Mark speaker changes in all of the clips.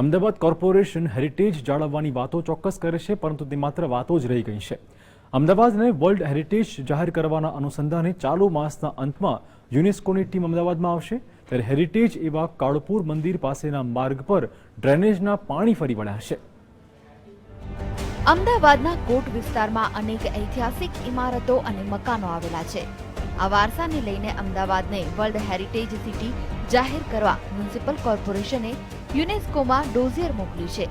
Speaker 1: Ahmedabad corporation heritage જાળવવાની વાતો ચોક્કસ કરે છે, પરંતુ તે માત્ર વાતો જ રહી ગઈ છે. અમદાવાદને વર્લ્ડ હેરિટેજ જાહેર કરવાના અનુસંધાને ચાલુ માસના અંતમાં યુનેસ્કોની ટીમ અમદાવાદમાં આવશે. ત્યારે હેરિટેજ એવા કાળપુર મંદિર પાસેના માર્ગ પર ડ્રેનેજના પાણી ફરી વળ્યા છે.
Speaker 2: અમદાવાદના કોટ વિસ્તારમાં અનેક ઐતિહાસિક ઇમારતો અને મકાનો આવેલા છે. આ વારસાને લઈને અમદાવાદને વર્લ્ડ હેરિટેજ સિટી જાહેર કરવા મ્યુનિસિપલ કોર્પોરેશને યુનેસ્કોમાં ડોઝિયર મોકલ્યું છે,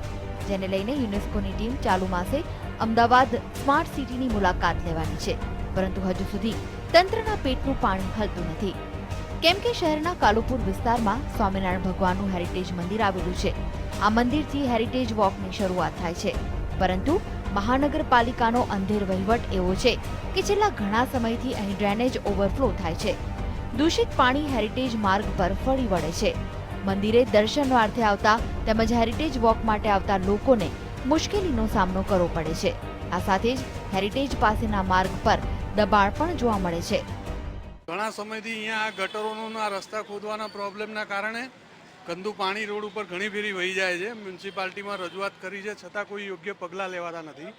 Speaker 2: જેને લઈને યુનેસ્કોની ટીમ ચાલુ માસે અમદાવાદ સ્માર્ટ સિટીની મુલાકાત લેવાની છે, પરંતુ હજુ સુધી તંત્રના પેટનું પાણી હલતું નથી. કેમ કે શહેરના કાલુપુર વિસ્તારમાં સ્વામિનારાયણ ભગવાનનું હેરિટેજ મંદિર આવેલું છે. આ મંદિરથી હેરિટેજ વોકની શરૂઆત થાય છે. પરંતુ મહાનગરપાલિકાનો અંધેર વહીવટ એવો છે કે છેલ્લા ઘણા સમયથી અહીં ડ્રેનેજ ઓવરફ્લો થાય છે. દૂષિત પાણી હેરિટેજ માર્ગ પર ફરી વળે છે. મંદિરે દર્શનાર્થે આવતા તેમજ હેરિટેજ વોક માટે આવતા લોકોને મુશ્કેલીનો સામનો કરવો પડે છે. આ સાથે જ હેરિટેજ પાસેના માર્ગ પર દબાણ પણ જોવા મળે છે.
Speaker 3: ઘણા સમયથી અહીંયા આ ગટરોનું રસ્તા ખોદવાના પ્રોબ્લેમના કારણે ગંદુ પાણી રોડ ઉપર ઘણી ફેરી વહી જાય છે. મ્યુનિસિપાલિટીમાં રજૂઆત કરી છે. છતાં કોઈ યોગ્ય પગલાં લેવાતા નથી.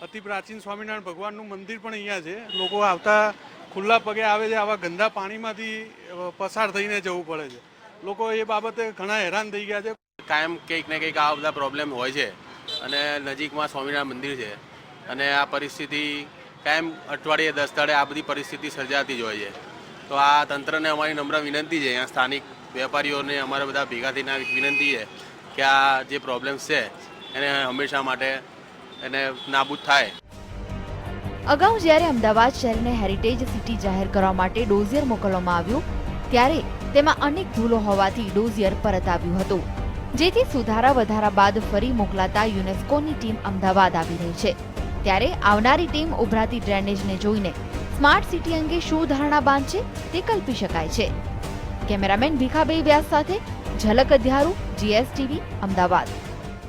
Speaker 3: અતિ પ્રાચીન સ્વામિનારાયણ ભગવાનનું મંદિર પણ અહીંયા છે. લોકો આવતા ખુલ્લા પગે આવે છે, આવા ગંદા પાણીમાંથી પસાર થઈને જવું પડે છે. લોકો એ બાબતે ઘણા હેરાન થઈ ગયા છે.
Speaker 4: કાયમ કંઈક ને કંઈક આ બધા પ્રોબ્લેમ હોય છે અને નજીકમાં સ્વામિનારાયણ મંદિર છે અને આ પરિસ્થિતિ કાયમ અઠવાડિયે દસ દાડે આ બધી પરિસ્થિતિ સર્જાતી જ હોય છે. તો આ તંત્રને અમારી નમ્ર વિનંતી છે, અહીંયા સ્થાનિક વેપારીઓને અમારા બધા ભેગા થઈને વિનંતી છે કે આ જે પ્રોબ્લેમ્સ છે એને હંમેશા માટે એને નાબૂદ થાય.
Speaker 2: અગાઉ જ્યારે અમદાવાદ શહેરને હેરિટેજ સિટી જાહેર કરવા માટે ડોઝિયર મોકલવામાં આવ્યું, ત્યારે તેમાં અનેક ભૂલો હોવાથી ડોઝિયર પરત આવ્યું હતું. જેથી સુધારા વધારા બાદ ફરી મોકલાતા યુનેસ્કોની ટીમ અમદાવાદ આવી રહી છે. ત્યારે આવનારી ટીમ ઉભરાતી ડ્રેનેજને જોઈને સ્માર્ટ સિટી અંગે શું ધારણા બાંધશે તે કલ્પી શકાય છે. કેમેરામેન ભીખાભાઈ વ્યાસ સાથે ઝલક અધ્યારુ જીએસટીવી અમદાવાદ.